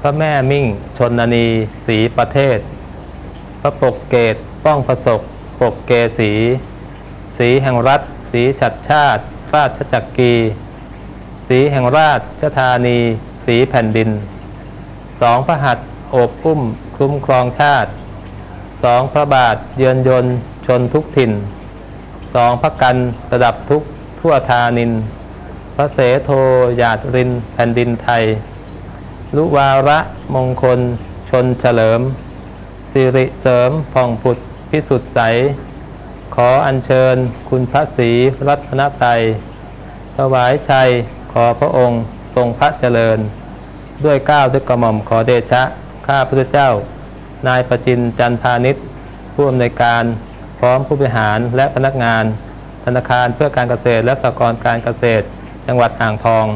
พระแม่มิ่ง ชนนีศรีประเทศ พระปกเกตป้องประสบปกเกสีสีแห่งรัฐ สีฉัดชาติ ราชจักรีสีแห่งราชธานี สีแผ่นดิน สองพระหัตถ์โอบอุ้มคุ้มครองชาติ สองพระบาทเยือนยนชนทุกถิ่น สองพระกันสดับทุกทั่วทานิน พระเสโทหยาดรินแผ่นดินไทย ลุวาระมงคล ชนเฉลิม สิริเสริมผ่องผุดพิสุทธิ์ใส ขออัญเชิญคุณพระศรีรัตนตรัยถวายชัยขอพระองค์ทรงพระเจริญ ด้วยก้าวด้วยกระหม่อมขอเดชะ ข้าพระเจ้า นายประจินจันทานิชผู้อำนวยการพร้อมผู้บริหารและพนักงาน ธนาคารเพื่อการเกษตรและสหกรณ์การเกษตร จังหวัดอ่างทอง